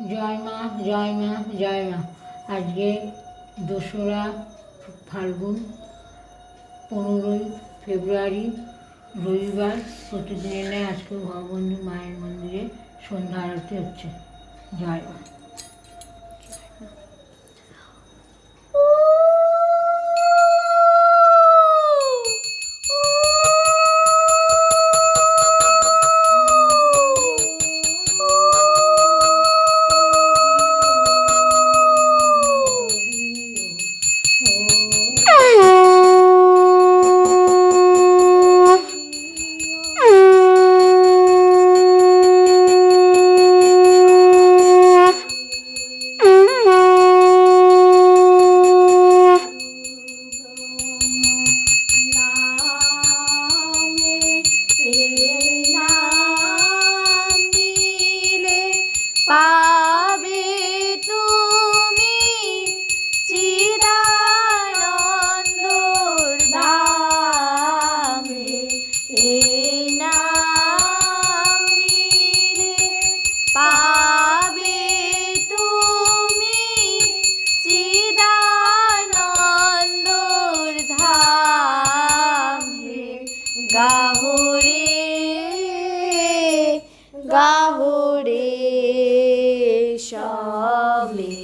জয় মা জয় মা জয় মা। আজকে দোসরা ফাল্গুন, পনেরোই ফেব্রুয়ারি, রবিবার প্রতিদিন আজকে ভগবন্ধু মায়ের মন্দিরে সন্ধ্যা আরতি হচ্ছে। জয় মা। গাহরে গাহরে সবে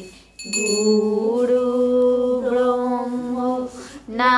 গুরু ব্রহ্ম না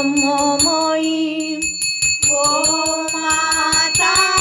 ব্রহ্মময়ী ও মাতা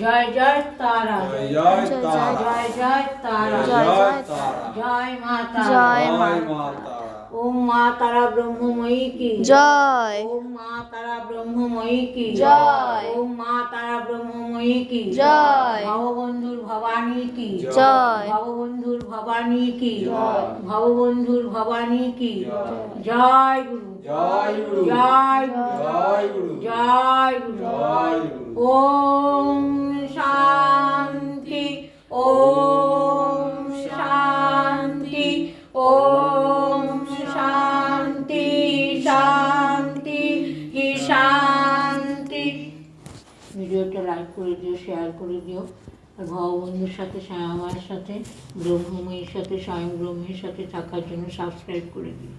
जय जय तारा। जय जय तारा। जय जय तारा। जय तारा। जय माता जय माता ओम मा तारा ब्रह्ममयी की। जय। ओम मा तारा ब्रह्ममयी की। जय। ओम माँ तारा ब्रह्ममयी की। जय। भवबंधुर भवानी की। जय। भवबंधुर भवानी की। भवबंधुर भवानी की। जय गुरु। जय गुरु। जय गुरु। जय गुरु। जय गुरु। ओम শান্তি। ভিডিওটা লাইক করে দিও শেয়ার করে দিও। আর ভগবন্ধুর সাথে আমার সাথে, ব্রহ্মময়ের সাথে, স্বয়ং ব্রহ্মের সাথে থাকার জন্য সাবস্ক্রাইব করে দিও।